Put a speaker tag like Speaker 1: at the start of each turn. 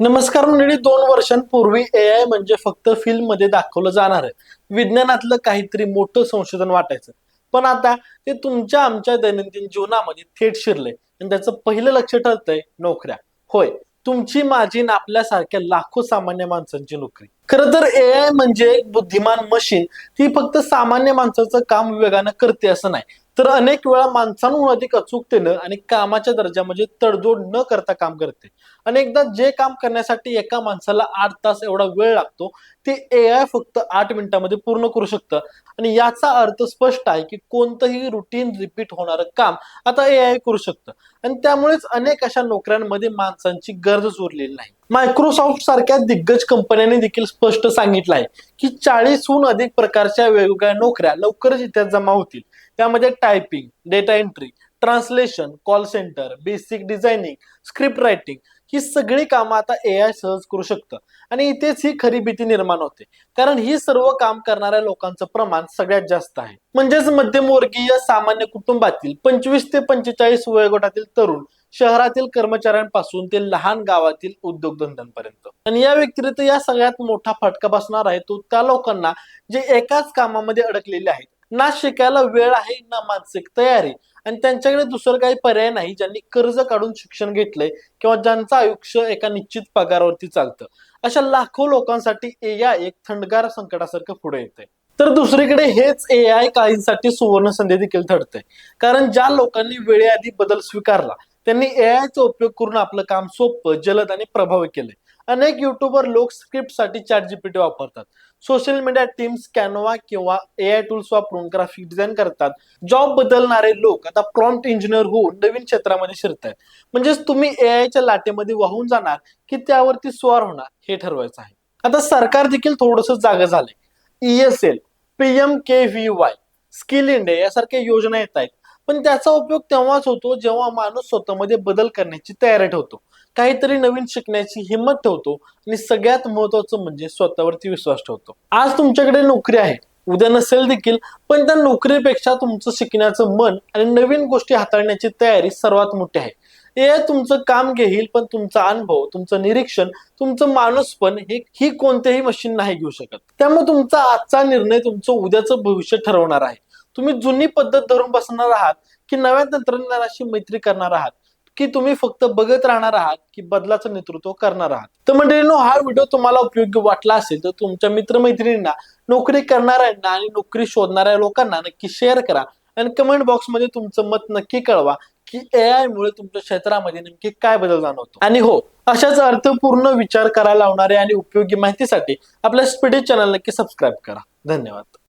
Speaker 1: नमस्कार मंडळी दोन वर्षांपूर्वी ए आय म्हणजे फक्त फिल्ममध्ये दाखवलं जाणार विज्ञानातलं काहीतरी मोठं संशोधन वाटायचं. पण आता ते तुमच्या आमच्या दैनंदिन जीवनामध्ये थेट शिरलंय. आणि त्याचं पहिलं लक्ष ठरतंय नोकऱ्या. होय तुमची माझी आणि आपल्यासारख्या लाखो सामान्य माणसांची नोकरी. खरं तर ए आय म्हणजे एक बुद्धिमान मशीन ती फक्त सामान्य माणसाचं काम वेगानं करते असं नाही. तर अनेक वेळा माणसांहून अधिक अचूकतेनं आणि कामाच्या दर्जामध्ये तडजोड न करता काम करते. अनेकदा जे काम करण्यासाठी एका माणसाला आठ तास एवढा वेळ लागतो ते ए आय फक्त आठ मिनिटांमध्ये पूर्ण करू शकतं. आणि याचा अर्थ स्पष्ट आहे की कोणतंही रुटीन रिपीट होणारं काम आता ए आय करू शकतं. आणि त्यामुळेच अनेक अशा नोकऱ्यांमध्ये माणसांची गरज उरलेली नाही. मायक्रोसॉफ्ट सारख्या दिग्गज कंपन्यांनी देखील स्पष्ट सांगितलं आहे की चाळीसहून अधिक प्रकारच्या वेगवेगळ्या नोकऱ्या लवकरच इथे जमा होतील. त्यामध्ये typing data entry translation call centre basic designing script writing ही सगळी कामं आता ए आय सहज करू शकतं. आणि इथेच ही खरी भीती निर्माण होते. कारण ही सर्व काम करणाऱ्या लोकांचं प्रमाण सगळ्यात जास्त आहे. म्हणजेच मध्यमवर्गीय सामान्य कुटुंबातील पंचवीस ते पंचेचाळीस वयोगटातील तरुण शहरातील कर्मचाऱ्यांपासून ते लहान गावातील उद्योगधंद्यांपर्यंत. आणि या व्यतिरिक्त या सगळ्यात मोठा फटका बसणार आहे तो त्या लोकांना जे एकाच कामामध्ये अडकलेले आहेत. ना शिकायला वेळ आहे ना मानसिक तयारी. आणि त्यांच्याकडे दुसरं काही पर्याय नाही ज्यांनी कर्ज काढून शिक्षण घेतलंय किंवा ज्यांचं आयुष्य एका निश्चित पगारावरती चालतं. अशा लाखो लोकांसाठी ए आय एक थंडगार संकटासारखं पुढे येते तर दुसरीकडे हेच ए आय काहींसाठी सुवर्ण संधी देखील ठरते कारण ज्या लोकांनी वेळेआधी बदल स्वीकारला त्यांनी एआयचा उपयोग करून आपलं काम सोपं जलद आणि प्रभावी केलंय. अनेक युट्यूबर लोक स्क्रिप्टसाठी चॅट जीपीटी वापरतात. सोशल मीडिया टीम्स कॅनोवा किंवा एआय टूल्स वापरून ग्राफिक डिझाईन करतात. जॉब बदलणारे लोक आता प्रॉम्प्ट इंजिनियर होऊन नवीन क्षेत्रामध्ये शिरत आहेत म्हणजेच तुम्ही ए लाटेमध्ये वाहून जाणार की त्यावरती स्वार होणार हे ठरवायचं आहे. आता सरकार देखील थोडस जागा झालंय. E S L P M K V Y skill India यासारख्या योजना येत आहेत. पण त्याचा उपयोग तेव्हाच होतो जेव्हा माणूस स्वतःमध्ये बदल करण्याची तयारी ठेवतो. काहीतरी नवीन शिकण्याची हिंमत ठेवतो आणि सगळ्यात महत्वाचं म्हणजे स्वतःवरती विश्वास ठेवतो. आज तुमच्याकडे नोकरी आहे. उद्या नसेल देखील पण त्या नोकरीपेक्षा तुमचं शिकण्याचं मन आणि नवीन गोष्टी हाताळण्याची तयारी सर्वात मोठी आहे. हे तुमचं काम घेईल पण तुमचा अनुभव तुमचं निरीक्षण तुमचं माणूस पण हे ही कोणत्याही मशीन नाही घेऊ शकत. त्यामुळे तुमचा आजचा निर्णय तुमचं उद्याचं भविष्य ठरवणार आहे. तुम्ही जुनी पद्धत धरून बसणार आहात की नव्या तंत्रज्ञानाशी मैत्री करणार आहात? की तुम्ही फक्त बघत राहणार आहात की बदलाचं नेतृत्व करणार आहात? तर मंडळींनो हा व्हिडिओ तुम्हाला उपयोगी वाटला असेल तर तुमच्या मित्रमैत्रिणींना नोकरी करणाऱ्यांना आणि नोकरी शोधणाऱ्या लोकांना नक्की शेअर करा. आणि कमेंट बॉक्समध्ये तुमचं मत नक्की कळवा की ए आय मुळे तुमच्या क्षेत्रामध्ये नेमकी काय बदल जाणवतो. आणि हो अशाच अर्थपूर्ण विचार करायला लावणारे आणि उपयोगी माहितीसाठी आपल्या स्पीडी चॅनल नक्की सबस्क्राईब करा. धन्यवाद.